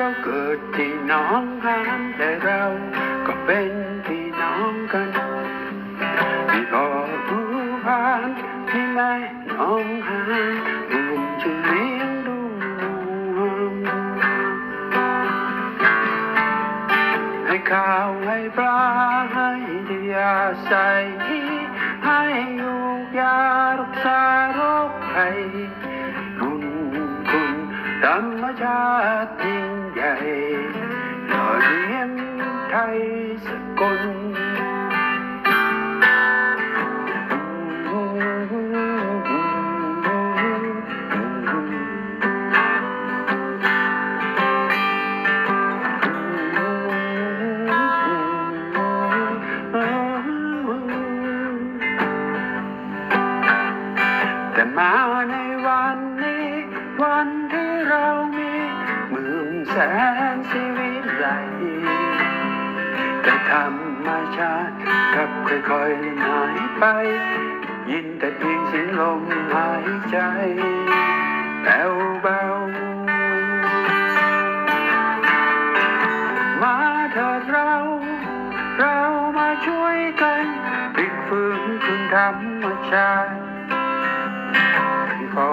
เจ้าเกิดที่น้องหานแต่เราก็เป็นพี่น้องกันพี่พ่อผู้พานพี่แม่น้องหานรวมช่วยเลี้ยงดูให้ข้าวให้ปลาให้ที่อาศัยให้ยูกยารักษา Đâm cha tin dạy Lời biến thay sự quân The morning one วันที่เรามีเมืองแสนสีวิไลแต่ธรรมชาติกับค่อยๆหายไป ยินแต่เพียงเสียงลมหายใจแผ่วเบามาเถิดเรา เรามาช่วยกันพลิกฟื้นคืนธรรมชาติขอ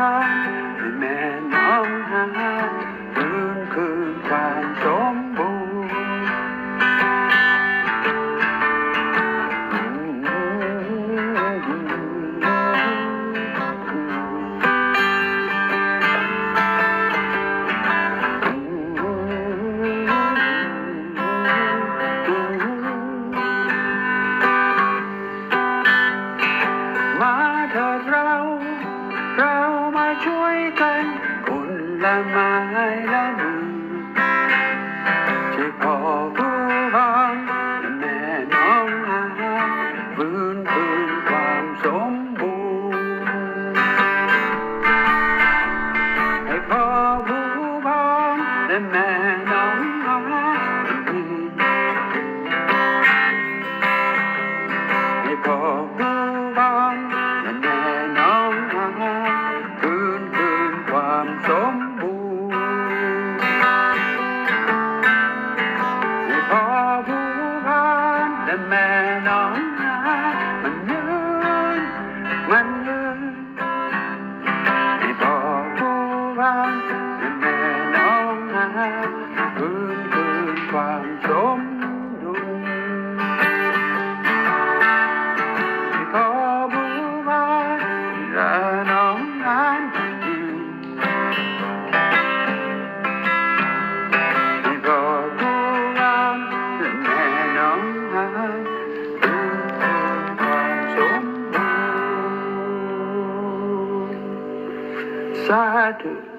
God, the man on high. chuối canh cồn là mai lá mừng side to